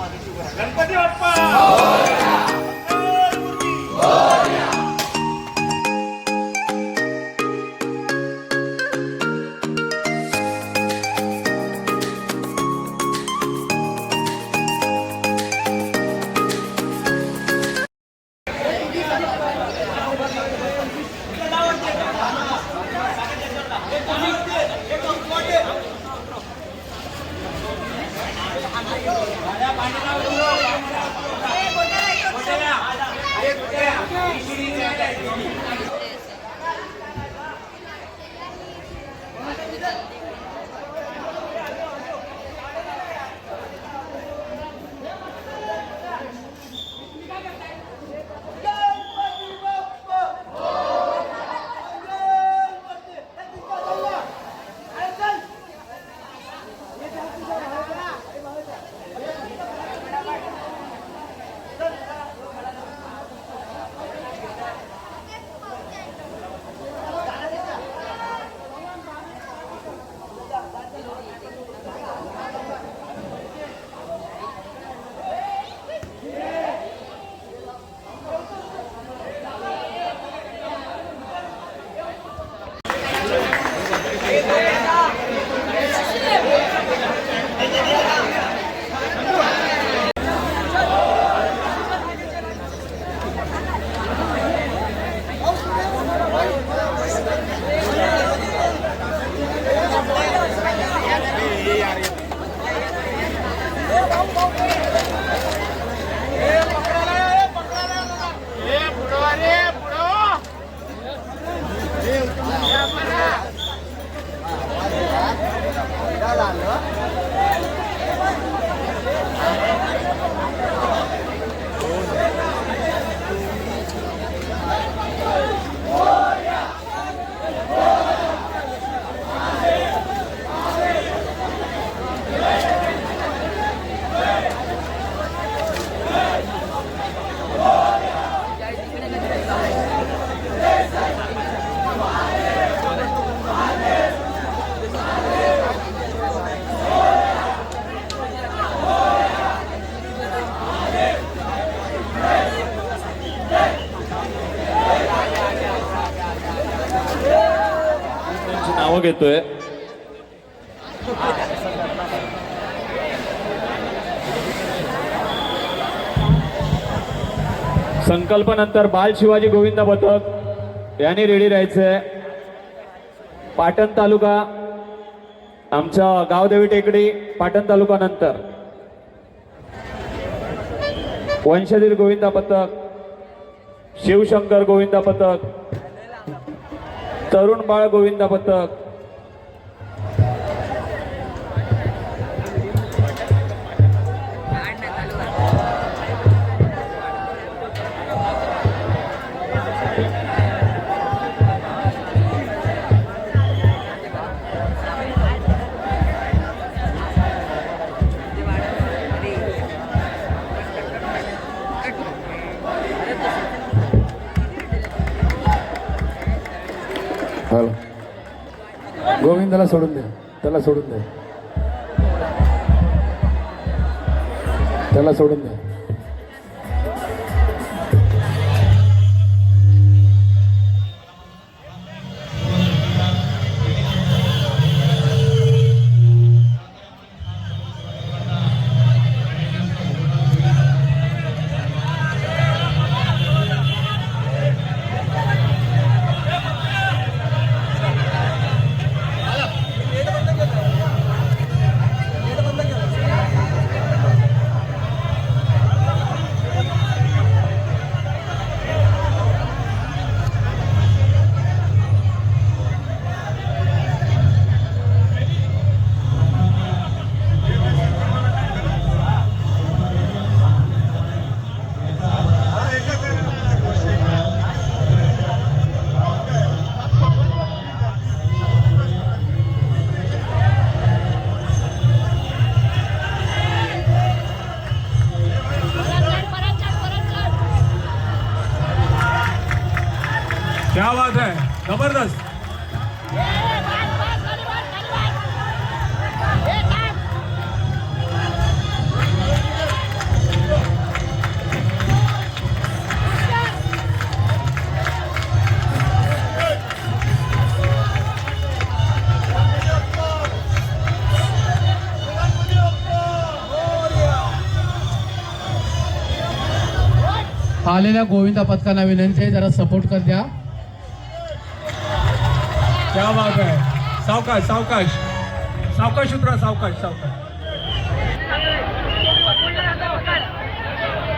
गणपती बाप्पा! नावं घेतोय. संकल्पनंतर बाल शिवाजी गोविंद पथक यांनी रेडी राहायचंय. पाटण तालुका आमच्या गावदेवी टेकडी पाटण तालुका नंतर. वंशधीर गोविंदा पथक शिवशंकर गोविंदा पथक तरुण बाळ गोविंदा पथक त्याला सोडून द्या. त्याला सोडून द्या. त्याला सोडून द्या. क्या बात है? जबरदस्त। आलेल्या गोविंदा पथकांना विनंती आहे जरा सपोर्ट कर द्या. क्या बात आहे सावकाश सावकाश। सावकाश उतरा सावकाश सावकाश।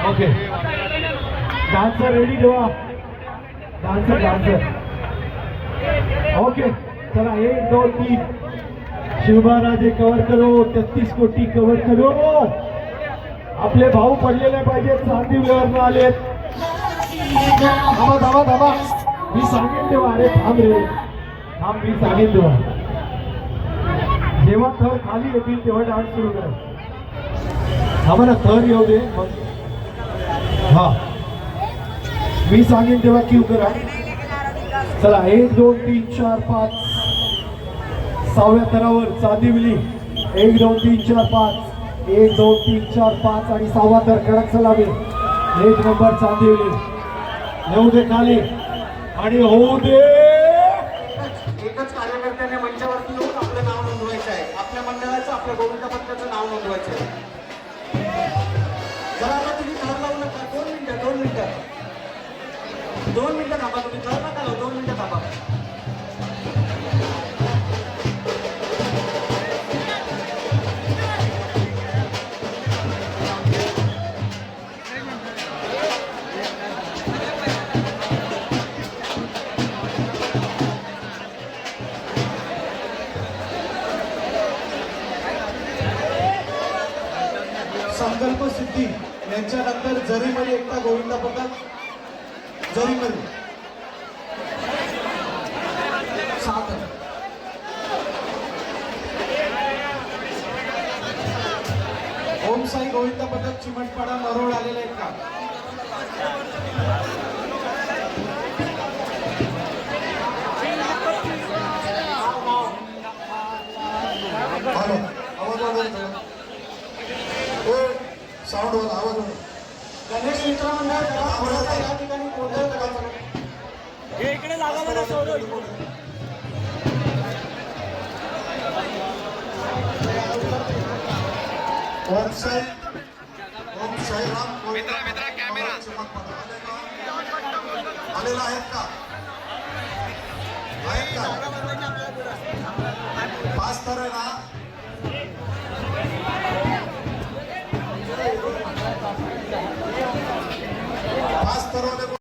ओके डान्सर रेडी ठेवा डान्सर डान्सर ओके चला एक दोन तीन. शिवबाराजे कव्हर करो तेहतीस कोटी कव्हर करो. आपले भाऊ पडलेले पाहिजेत चांदीवरनं आलेत. थांबा थांबा थांबा. मी सांगेन तेव्हा अरे थांब रे. थांब मी सांगेन तेव्हा. जेव्हा थर खाली येतील तेव्हा डान्स सुरू करा आम्हाला ना थर येऊ दे मग. हा. मी सांगेन तेव्हा क्यू करा. चला एक दोन तीन चार पाच. सहाव्या थरावर चांदिवली एक दोन तीन चार पाच. एक दोन तीन चार पाच आणि सहावा तर कडक सलामी. एक नंबर चांदिवली येऊ दे खाली. आणि होऊ दे! एकच कार्यकर्त्याने मंचावरती येऊन आपलं नाव नोंदवायचं आहे. आपल्या मंडळाचं आपल्या गोविंद पत्राचं नाव नोंदवायचं आहे. जरा आता तुम्ही घर लावू नका. दोन मिनिटं दोन मिनिटं. दोन मिनिटं थांबा तुम्ही. घर नका लावू. दोन मिनिटं थांबा. सिद्धी यांच्यानंतर जरीमध्ये एकता गोविंदा पथक जरीमध्ये सात ओम साई गोविंदा पथक चिमटपाडा मरोड आलेले आहे का? साऊंड वर आवाज गणेश मित्र मंडळ या ठिकाणी गोंधळ करायचा नाही. ओम साई ओम साईराम. मित्रा मित्रा कॅमेरा. आलेला आहेत का? ना पाच तर